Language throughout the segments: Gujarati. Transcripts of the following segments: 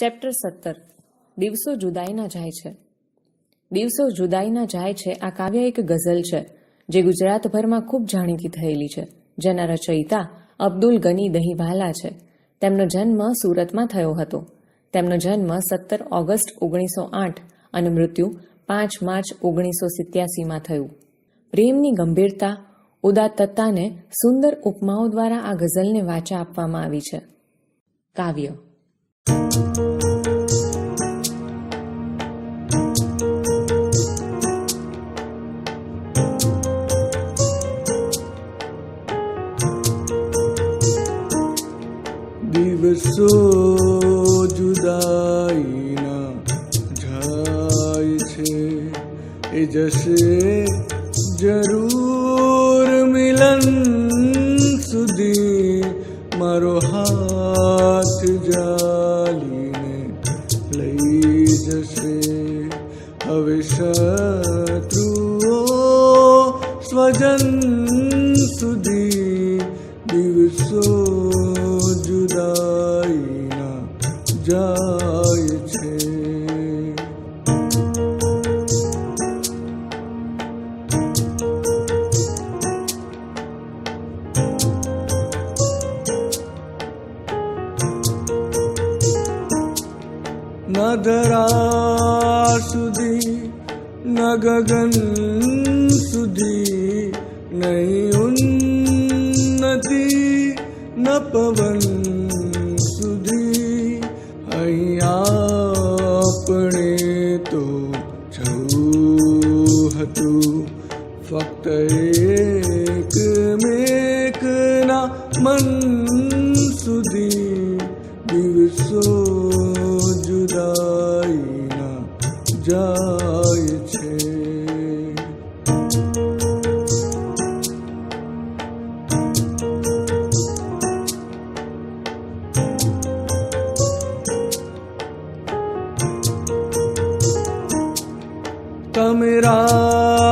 ચેપ્ટર સત્તર. દિવસો જુદાઈના જાય છે. દિવસો જુદાઈના જાય છે, આ કાવ્ય એક ગઝલ છે, જે ગુજરાતભરમાં ખૂબ જાણીતી થયેલી છે, જેના રચયિતા અબ્દુલ ગની દહીવાલા છે. તેમનો જન્મ સુરતમાં થયો હતો. તેમનો જન્મ સત્તર ઓગસ્ટ ઓગણીસો આઠ અને મૃત્યુ પાંચ માર્ચ ઓગણીસો સિત્યાસીમાં થયું. પ્રેમની ગંભીરતા, ઉદાત્તતાને સુંદર ઉપમાઓ દ્વારા આ ગઝલને વાચા આપવામાં આવી છે. કાવ્ય જશે જરૂર મિલન સુધી મારો હાથ જાલીને લઈ જશે હવે શત્રુઓ સ્વજન સુધી દિવસો જુદાઈના જાય સુધી ન ગગન સુધી નહીં ઉન્નતિ ન પવન સુધી અહીંયા આપણે તો જવું હતું ફક્ત એક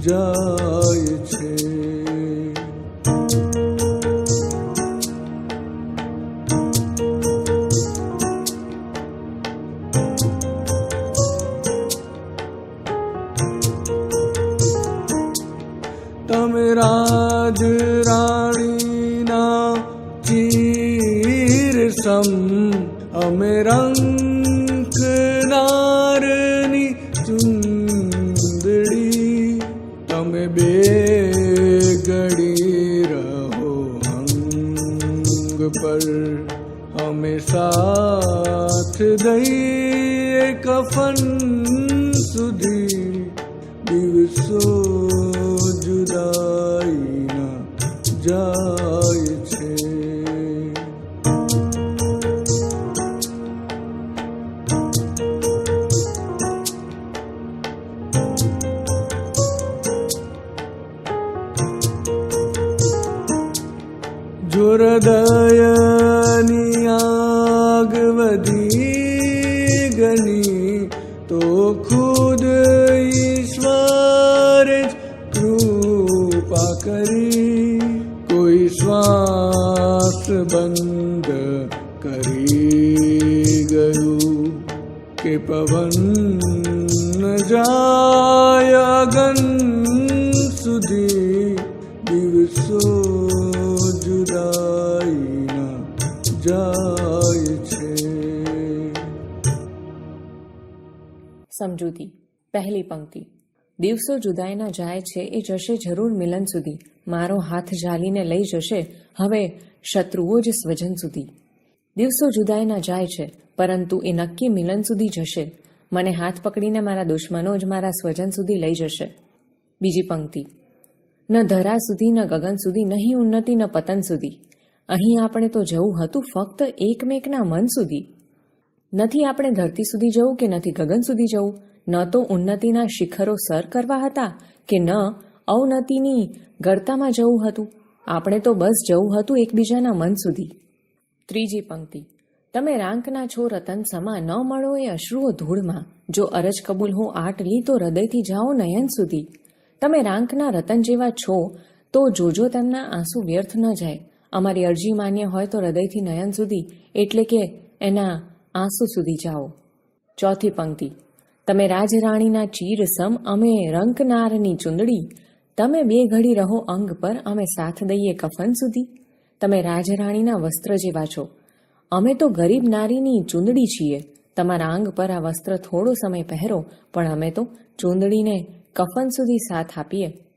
જાય છે તમે રાજ રાણીના ચીર સમ અમે રંગ તમે બે ઘડી રહો અંગ પર અમે સાથ દઈએ કફન સુધી દિવસો જુદાઈના જાય છે ृदयनि गी तो खुद ईश्वर कृपा करी। कोई श्वास बंद क्री गरु के पवन् जाया गन सुधी दिवस જાય છે. સમજૂતી, પહેલી પંક્તિ. દિવસો જુદાઈના જાય છે, એ જશે જરૂર મિલન સુધી. મારો હાથ ઝાલીને લઈ જશે, હવે શત્રુઓ જ સ્વજન સુધી. દિવસો જુદાઈના જાય છે, પરંતુ એ નક્કી મિલન સુધી જશે. મને હાથ પકડીને મારા દુશ્મનો જ મારા સ્વજન સુધી લઈ જશે. બીજી પંક્તિ. ન ધરા સુધી, ન ગગન સુધી નહીં ઉન્નતિ ન પતન સુધી. અહીં આપણે તો જવું હતું ફક્ત એકમેકના મન સુધી. નથી આપણે ધરતી સુધી જવું કે નથી ગગન સુધી જવું? ન તો ઉન્નતિના શિખરો સર કરવા હતા કે ન અવનતિની ગળતામાં જવું હતું? આપણે તો બસ જવું હતું એકબીજાના મન સુધી. ત્રીજી પંક્તિ. તમે રાંકના છો રતન સમા, ન મળો એ અશ્રુઓ ધૂળમાં. જો અરજ કબૂલ હું આટ લી તો હૃદયથી જાઓ નયન સુધી. તમે રાંકના રતન જેવા છો તો જોજો તેમના આંસુ વ્યર્થ ન જાય. અમારી અરજી માન્ય હોય તો હૃદયથી નયન સુધી, એટલે કે એના આંસુ સુધી જાઓ. ચોથી પંક્તિ. તમે રાજરાણીના ચીર સમ અમે રંકનારની ચુંદડી, તમે બે ઘડી રહો અંગ પર, અમે સાથ દઈએ કફન સુધી. તમે રાજરાણીના વસ્ત્ર જેવા છો. અમે તો ગરીબ નારીની ચૂંદડી છીએ. તમારા અંગ પર આ વસ્ત્ર થોડો સમય પહેરો, પણ અમે તો ચૂંદડીને કફન સુધી સાથ આપીએ.